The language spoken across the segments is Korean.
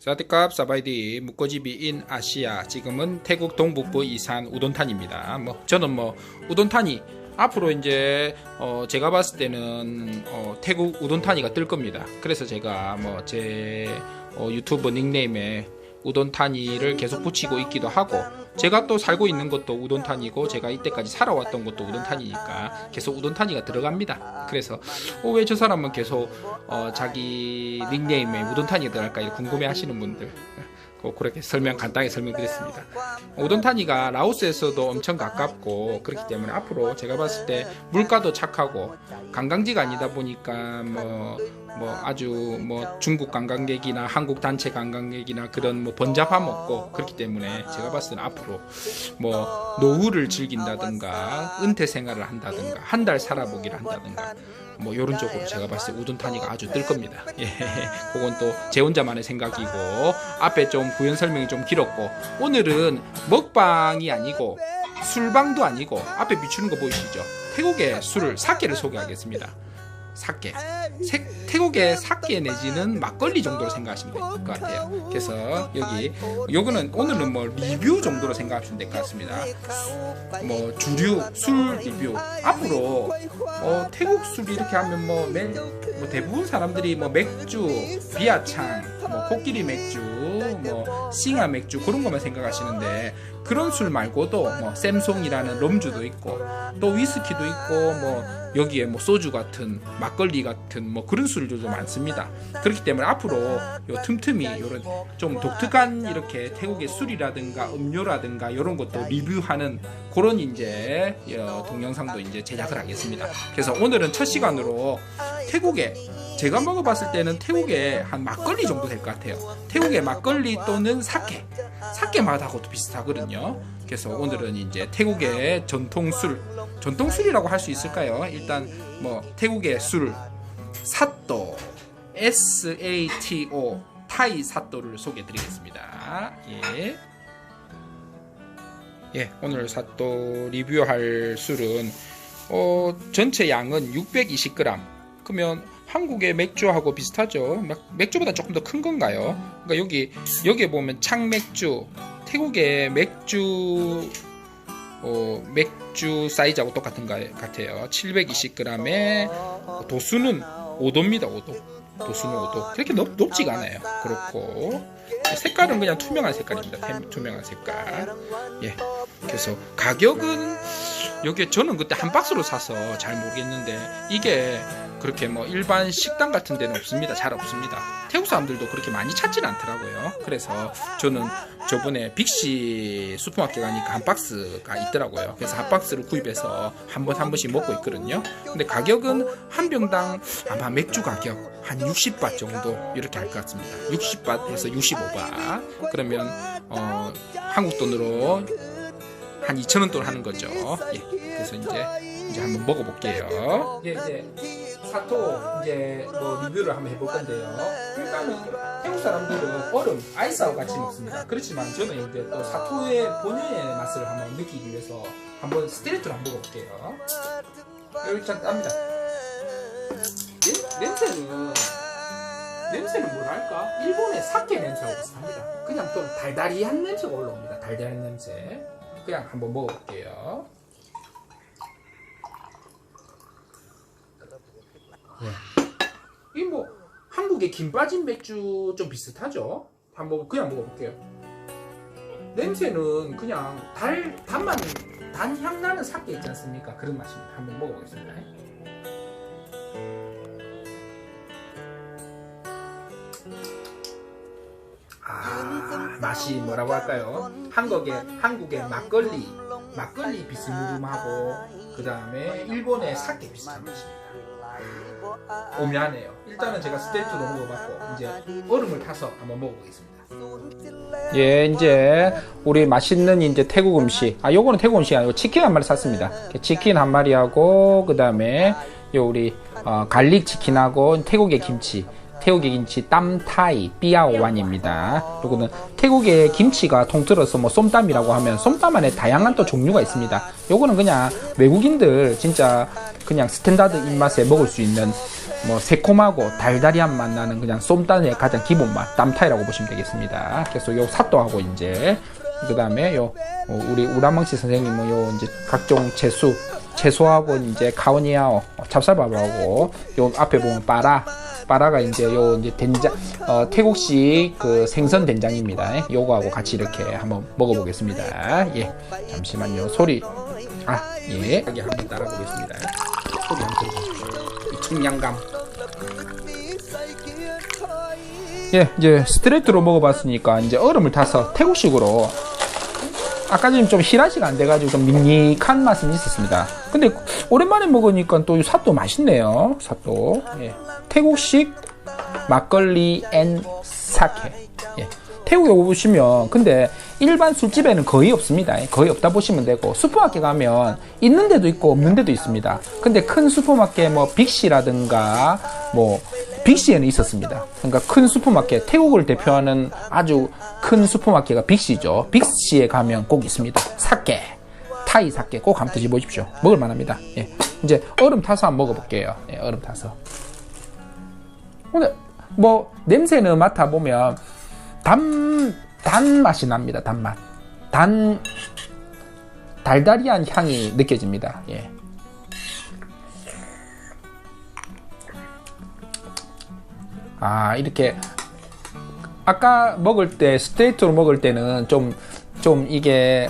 사티캅 사바이디 묵고지비 인 아시아 지금은 태국 동북부 이산 우돈탄입니다. 뭐 저는 뭐 우돈탄이 앞으로 이제 어 제가 봤을 때는 어 태국 우돈탄이가 뜰 겁니다. 그래서 제가 뭐제 어 유튜브 닉네임에 우돈탄이를 계속 붙이고 있기도 하고 제가 또 살고 있는 것도 우돈탄이고 제가 이때까지 살아왔던 것도 우돈탄이니까 계속 우돈탄이가 들어갑니다. 그래서 어, 왜 저 사람은 계속 어, 자기 닉네임에 우돈탄이가 들어갈까 궁금해 하시는 분들 어, 그렇게 설명 간단하게 설명드렸습니다. 우돈탄이가 라오스에서도 엄청 가깝고 그렇기 때문에 앞으로 제가 봤을 때 물가도 착하고 관광지가 아니다 보니까 뭐, 뭐 아주 뭐 중국 관광객이나 한국 단체 관광객이나 그런 뭐 번잡함 없고 그렇기 때문에 제가 봤을 때는 앞으로 뭐 노후를 즐긴다든가 은퇴 생활을 한다든가 한 달 살아보기를 한다든가 뭐 이런 쪽으로 제가 봤을 때 우둔탄이가 아주 뜰 겁니다. 예, 그건 또 제 혼자만의 생각이고 앞에 좀 부연 설명이 좀 길었고 오늘은 먹방이 아니고 술방도 아니고 앞에 비추는 거 보이시죠? 태국의 술을 사케를 소개하겠습니다. 사케. 세- 태국의 사케 내지는 막걸리 정도로 생각하시면 될 것 같아요. 그래서 여기 요거는 오늘은 뭐 리뷰 정도로 생각하시면 될 것 같습니다. 뭐 주류 술 리뷰 앞으로 어, 태국 술 이렇게 하면 뭐, 매, 뭐 대부분 사람들이 뭐 맥주, 비아창, 뭐 코끼리 맥주, 뭐 싱아 맥주 그런 것만 생각하시는데 그런 술 말고도 뭐 샘송이라는 럼주도 있고 또 위스키도 있고 뭐 여기에 뭐 소주 같은 막걸리 같은 뭐 그런 술들도 많습니다. 그렇기 때문에 앞으로 요 틈틈이 요런 좀 독특한 이렇게 태국의 술이라든가 음료라든가 이런 것도 리뷰하는 그런 이제 어, 동영상도 이제 제작을 하겠습니다. 그래서 오늘은 첫 시간으로 태국에 제가 먹어봤을 때는 태국의 한 막걸리 정도 될 것 같아요. 태국의 막걸리 또는 사케, 사케 맛하고도 비슷하거든요. 그래서 오늘은 이제 태국의 전통술, 전통술이라고 할 수 있을까요? 일단 뭐 태국의 술, 사또, S A T O 타이 사또를 소개드리겠습니다. 예. 예, 오늘 사또 리뷰할 술은 어, 전체 양은 620g. 그러면 한국의 맥주하고 비슷하죠. 막- 맥주보다 조금 더 큰 건가요? 그러니까 여기 여기에 보면 창맥주, 태국의 맥주 어, 맥주 사이즈하고 똑같은 것 같아요. 720g에 도수는 5도입니다. 5도. 도수는 5도. 그렇게 높, 높지가 않아요. 그렇고 색깔은 그냥 투명한 색깔입니다. 태- 투명한 색깔. 예. 그래서 가격은 여기에 저는 그때 한 박스로 사서 잘 모르겠는데 이게 그렇게 뭐 일반 식당 같은 데는 없습니다. 잘 없습니다. 태국 사람들도 그렇게 많이 찾지는 않더라고요. 그래서 저는 저번에 빅시 슈퍼마켓 가니까 한 박스가 있더라고요. 그래서 한 박스를 구입해서 한번한 번씩 먹고 있거든요. 근데 가격은 한 병당 아마 맥주 가격 한 60바 정도 이렇게 할 것 같습니다. 60바에서 65바. 그러면 어, 한국 돈으로 한 2,000원 돈 하는 거죠. 예. 그래서 이제 이제 한번 먹어볼게요. 예, 이제 사토 이제 뭐 리뷰를 한번 해볼 건데요. 일단은 태국 사람들은 얼음 아이스하고 같이 먹습니다. 그렇지만 저는 이제 또 사토의 본연의 맛을 한번 느끼기 위해서 한번 스트레이트로 한번 먹어볼게요. 납니다. 냄, 냄새는 냄새는 뭐랄까 일본의 사케 냄새하고 비슷합니다. 그냥 좀 달달이한 냄새가 올라옵니다. 달달한 냄새. 그냥 한번 먹어볼게요. 이뭐 한국의 김 빠진 맥주 좀 비슷하죠? 한번 그냥 먹어볼게요. 냄새는 그냥 달 단만 단향 나는 사케 있지 않습니까? 그런 맛입니다. 한번 먹어보겠습니다. 아 맛이 뭐라고 할까요? 한국의 한국의 막걸리 막걸리 비스무름하고 그 다음에 일본의 사케 비슷한 맛입니다. 오묘하네요. 일단은 제가 스테이크도 먹어봤고 이제 얼음을 타서 한번 먹어보겠습니다. 예, 이제 우리 맛있는 이제 태국 음식. 아, 요거는 태국 음식이 아니고 치킨 한 마리 샀습니다. 치킨 한 마리하고 그 다음에 요 우리 어, 갈릭 치킨하고 태국의 김치. 태국의 김치 땀타이 삐아오완입니다. 요거는 태국의 김치가 통틀어서 뭐 쏨땀이라고 하면 쏨땀 안에 다양한 또 종류가 있습니다. 요거는 그냥 외국인들 진짜 그냥 스탠다드 입맛에 먹을 수 있는 뭐 새콤하고 달달이한 맛 나는 그냥 쏨단의 가장 기본 맛 땀타이라고 보시면 되겠습니다. 그래서 요 사또하고 이제 그 다음에 요 어, 우리 우라망치 선생님은 요 이제 각종 채소 채소하고 이제 카오니아오 찹쌀밥하고 요 앞에 보면 빠라 빠라가 이제 요 이제 된장 어, 태국식 그 생선 된장입니다. 예, 요거하고 같이 이렇게 한번 먹어보겠습니다. 예 잠시만요 소리 아 예 한번 따라 보겠습니다. 소리 한번 들어보십시오. 이 청량감. 예, 이제 스트레이트로 먹어봤으니까 이제 얼음을 타서 태국식으로 아까 전에 좀 희라시가 안 돼가지고 좀 밍밍한 맛은 있었습니다. 근데 오랜만에 먹으니까 또 사또 맛있네요. 사또. 예. 태국식 막걸리 앤 사케. 예. 태국에 오시면 근데 일반 술집에는 거의 없습니다. 거의 없다 보시면 되고 슈퍼마켓 가면 있는 데도 있고 없는 데도 있습니다. 근데 큰 슈퍼마켓 뭐 빅시라든가 뭐 빅시에는 있었습니다. 그러니까 큰 슈퍼마켓 태국을 대표하는 아주 큰 슈퍼마켓가 빅시죠. 빅시에 가면 꼭 있습니다. 사케 타이 사케 꼭 한번 드셔보십시오. 먹을 만합니다. 예. 이제 얼음 타서 한번 먹어볼게요. 예, 얼음 타서. 뭐 냄새는 맡아보면 단, 단 맛이 납니다. 단맛. 단, 달달이한 향이 느껴집니다. 예. 아, 이렇게, 아까 먹을 때, 스트레이트로 먹을 때는 좀, 좀 이게,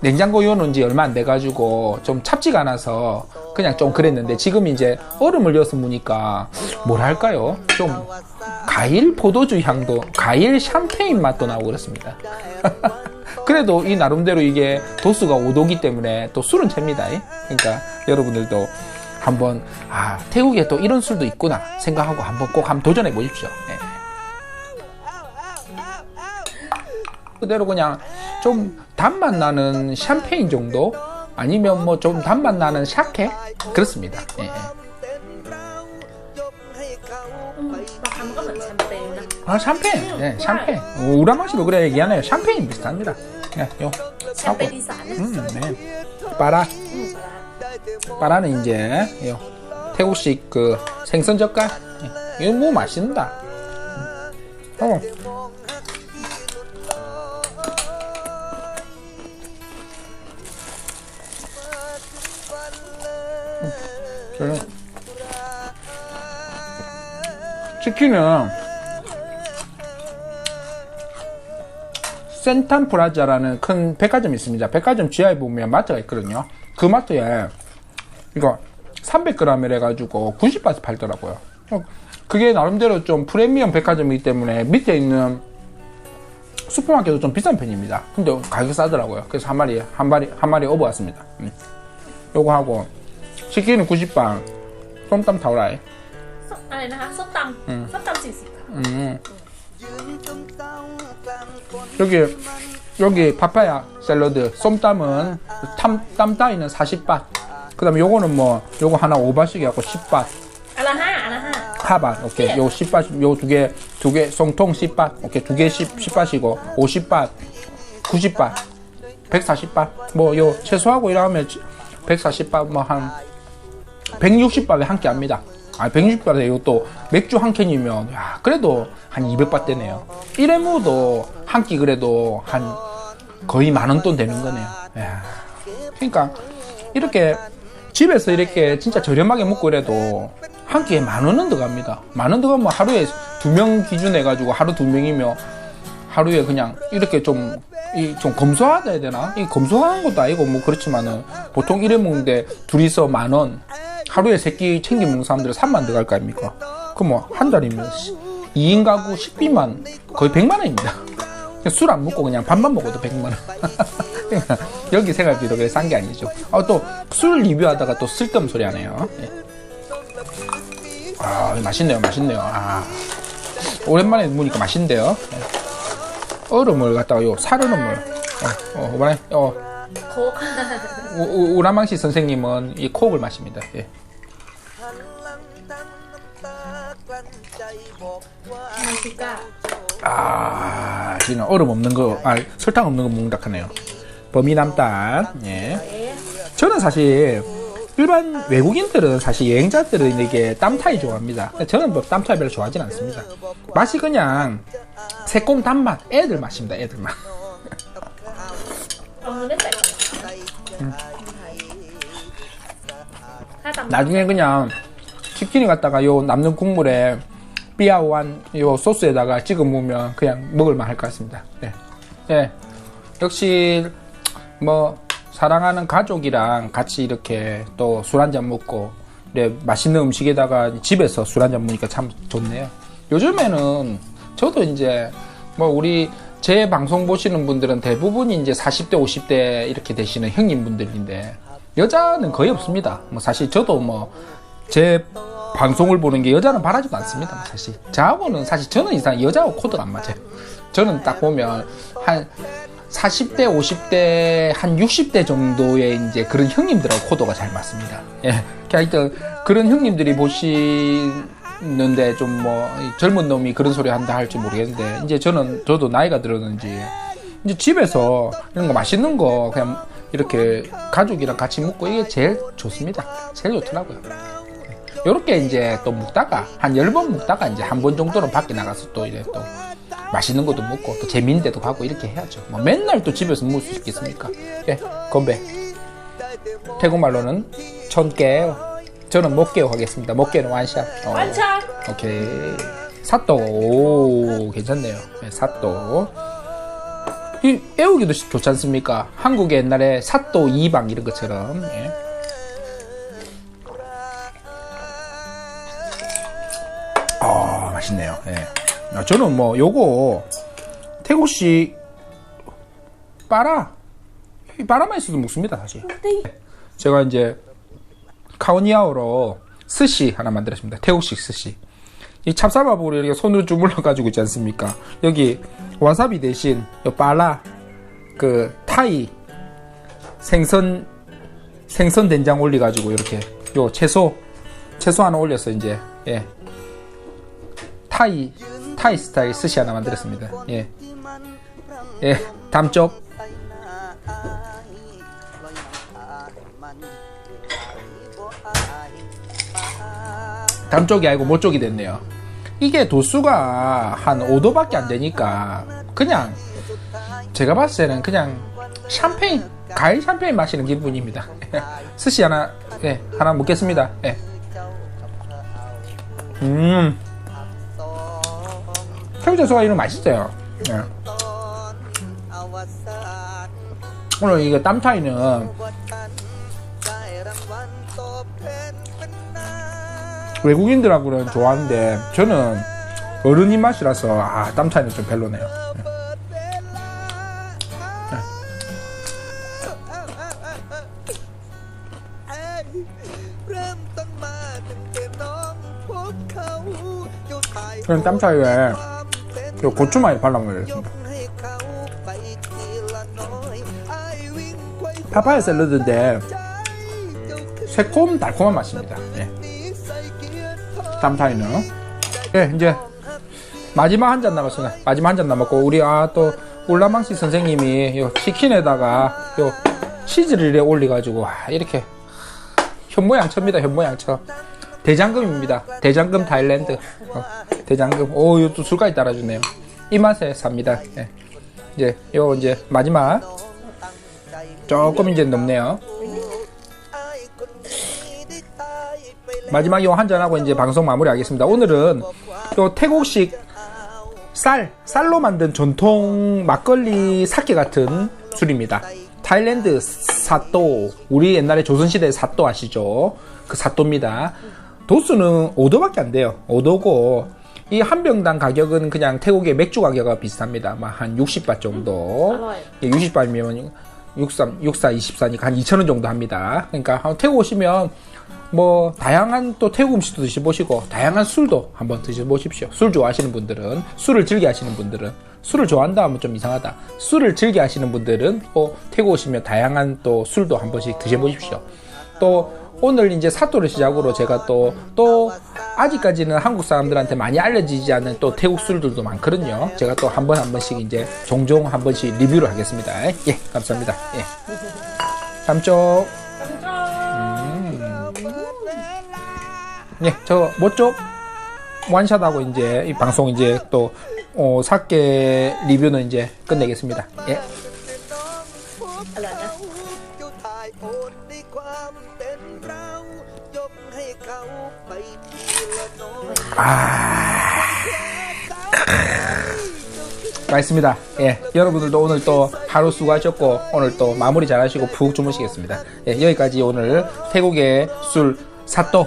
냉장고 요는 지 얼마 안 돼가지고, 좀 찹지가 않아서, 그냥 좀 그랬는데, 지금 이제 얼음을 넣어서 무니까, 뭐랄까요? 좀, 과일 포도주 향도, 과일 샴페인 맛도 나오고 그렇습니다. 그래도 이 나름대로 이게 도수가 5도기 때문에 또 술은 잽니다. 그러니까 여러분들도 한번 아 태국에 또 이런 술도 있구나 생각하고 한번 꼭 한번 도전해 보십시오. 예. 그대로 그냥 좀 단맛 나는 샴페인 정도 아니면 뭐 좀 단맛 나는 샤케 그렇습니다. 예, 예. 아 샴페인, 예, 샴페인. 우라마시도 그래 얘기하네요. 샴페인 비슷합니다. 예, 요. 하고. 음, 네. 빠라. 빠라는 이제 요 태국식 그 생선 젓갈. 예, 이거 뭐 맛있는다. 음. 어. 저는 치킨은 센탄 프라자라는 큰 백화점이 있습니다. 백화점 지하에 보면 마트가 있거든요. 그 마트에 이거 300g을 해가지고 90바트 팔더라고요. 그게 나름대로 좀 프리미엄 백화점이기 때문에 밑에 있는 슈퍼마켓도 좀 비싼 편입니다. 근데 가격 싸더라고요. 그래서 한 마리, 한 마리, 한 마리 업어왔습니다. 음. 요거 하고, 치킨은 90방, 쏨땀 타오라이. ส้มอะไรนะคะส้มตำส้มตำสี่สิบค่ะ 음. 여기 여기 파파야 샐러드 쏨땀은 땀, 땀 따위는 40밭 그 다음에 요거는 뭐 요거 하나 5밭씩 해갖고 10밭 อันละห้าอันละห้า 하밭 오케이 요 10밭 요 두 개 두 개 송통 10밭 오케이 두 개 10, 10밭이고 50밭 90밭 140밭 뭐 요 채소하고 이러면 140밭 뭐 한 160밭에 한 끼 합니다. 아, 160밭에 이것도 맥주 한 캔이면, 야, 그래도 한 200밭 되네요. 1회무도 한 끼 그래도 한 거의 만원 돈 되는 거네요. 야. 그러니까, 이렇게 집에서 이렇게 진짜 저렴하게 먹고 이래도 한 끼에 만 원은 들어갑니다. 만 원 들어가면 하루에 두 명 기준 해가지고 하루 두 명이면 하루에 그냥 이렇게 좀, 이 좀 검소하다 해야 되나? 이 검소한 것도 아니고 뭐 그렇지만은 보통 이래 먹는데 둘이서 만 원, 하루에 세끼 챙겨 먹는 사람들은 3만 들어갈 거 아닙니까? 그럼 뭐 한 달이면 2인 가구 식비만 거의 100만 원입니다. 술 안 먹고 그냥 밥만 먹어도 100만 원. 그러니까 여기 생활비도 그래 싼 게 아니죠. 아, 또술 리뷰하다가 또 쓸데없는 소리 하네요. 예. 아, 맛있네요, 맛있네요. 아, 오랜만에 먹으니까 맛있는데요. 예. 얼음을 갖다가 요 살얼음을 어, 어, 뭐래? 어, 코. 우라망시 선생님은 이 코옥을 마십니다. 예. 맛있다. 아, 이는 얼음 없는 거, 아, 설탕 없는 거 먹는다 하네요. 범이남단. 예. 저는 사실 일반 외국인들은 사실 여행자들은 이게 땀타이 좋아합니다. 저는 뭐 땀타이 별로 좋아하진 않습니다. 맛이 그냥 새콤 단맛, 애들 맛입니다. 애들 맛. 나중에 그냥 치킨이 갖다가 요 남는 국물에 삐아오한 요 소스에다가 찍어 먹으면 그냥 먹을만 할 것 같습니다. 예. 예. 역시 뭐 사랑하는 가족이랑 같이 이렇게 또 술 한잔 먹고 네, 맛있는 음식에다가 집에서 술 한잔 먹으니까 참 좋네요. 요즘에는 저도 이제 뭐 우리 제 방송 보시는 분들은 대부분이 이제 40대, 50대 이렇게 되시는 형님분들인데 여자는 거의 없습니다. 뭐 사실 저도 뭐 제 방송을 보는 게 여자는 바라지도 않습니다. 뭐 사실 저하고는 사실 저는 이상 여자하고 코드가 안 맞아요. 저는 딱 보면 한 40대, 50대, 한 60대 정도의 이제 그런 형님들하고 코드가 잘 맞습니다. 예. 하여튼 그런 형님들이 보시는데 좀 뭐 젊은 놈이 그런 소리 한다 할지 모르겠는데 이제 저는 저도 나이가 들었는지 이제 집에서 이런 거 맛있는 거 그냥 이렇게 가족이랑 같이 묵고 이게 제일 좋습니다. 제일 좋더라고요. 이렇게 이제 또 묵다가 한 열 번 묵다가 이제 한 번 정도는 밖에 나가서 또 이제 또 맛있는 것도 먹고 또 재밌는 데도 가고 이렇게 해야죠. 뭐 맨날 또 집에서 묵을 수 있겠습니까? 예, 건배. 태국말로는 천 깨요. 저는 못 깨요 하겠습니다. 못 깨는 완샷. 어, 완샷. 오케이. 사또 오, 괜찮네요. 예, 사또. 이 애우기도 좋지 않습니까? 한국에 옛날에 사또 이방 이런 것처럼. 예. 아, 맛있네요. 예. 아, 저는 뭐 요거 태국식 빠라 이 빠라만 있어도 먹습니다 사실. 제가 이제 카오니아오로 스시 하나 만들었습니다. 태국식 스시. 이 찹쌀밥으로 이렇게 손으로 주물러 가지고 있지 않습니까? 여기 와사비 대신 요 빨라 그 타이 생선 생선 된장 올려 가지고 이렇게 요 채소 채소 하나 올려서 이제 예 타이 타이 스타일 스시 하나 만들었습니다. 예. 예, 담쪽 담쪽이 아니고 모쪽이 됐네요. 이게 도수가 한 5도밖에 안 되니까 그냥 제가 봤을 때는 그냥 샴페인 과일 샴페인 마시는 기분입니다. 스시 하나 예, 하나 먹겠습니다. 예. 음. 태우자 소가 이런 맛있어요. 예. 오늘 이게 땀 차이는 외국인들하고는 좋아하는데 저는 어른 입맛이라서 아, 땀 차이는 좀 별로네요. 예. 그럼 땀 차이에 요 고추 많이 발라 먹겠습니다. 파파야 샐러드인데 새콤 달콤한 맛입니다. 예. 땀 차이는 예 이제 마지막 한 잔 남았습니다. 마지막 한 잔 남았고 우리 아 또 울라망시 선생님이 요 치킨에다가 요 치즈를 이렇게 올려가지고 아, 이렇게 현모양처입니다. 현모양처 대장금입니다. 대장금 타일랜드 어, 대장금 오 이거 또 술까지 따라주네요. 이 맛에 삽니다. 예. 이제 요 이제 마지막 조금 이제 넘네요. 네. 마지막 이용 한잔하고 이제 방송 마무리하겠습니다. 오늘은 또 태국식 쌀, 쌀로 만든 전통 막걸리 사케 같은 술입니다. 타일랜드 사또, 우리 옛날에 조선시대 사또 아시죠? 그 사또입니다. 도수는 5도밖에 안 돼요. 5도고, 이 한 병당 가격은 그냥 태국의 맥주 가격과 비슷합니다. 막한 60바 정도. 60바이면 63, 64, 24니까 한 2천원 정도 합니다. 그러니까 태국 오시면 뭐 다양한 또 태국 음식도 드셔보시고 다양한 술도 한번 드셔보십시오. 술 좋아하시는 분들은 술을 즐겨 하시는 분들은 술을 좋아한다 하면 좀 이상하다. 술을 즐겨 하시는 분들은 또 태국 오시면 다양한 또 술도 한 번씩 드셔보십시오. 또 오늘 이제 사또를 시작으로 제가 또, 또, 아직까지는 한국 사람들한테 많이 알려지지 않은 또 태국 술들도 많거든요. 제가 또 한 번 한 번씩 이제 종종 한 번씩 리뷰를 하겠습니다. 예, 감사합니다. 예. 삼쪽. 예, 저뭐죠 완샷하고 이제 이 방송 이제 또 어, 사케 리뷰는 이제 끝내겠습니다. 예. 아. 맛있습니다. 예. 여러분들도 오늘 또 하루 수고하셨고, 오늘 또 마무리 잘 하시고 푹 주무시겠습니다. 예. 여기까지 오늘 태국의 술 사또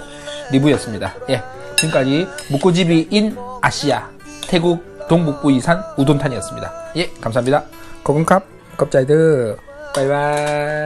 리뷰였습니다. 예, 지금까지 묵고집이 인 아시아 태국 동북부 이산 우돈탄이었습니다. 예, 감사합니다. 거금캅 겁자이드 바이바이.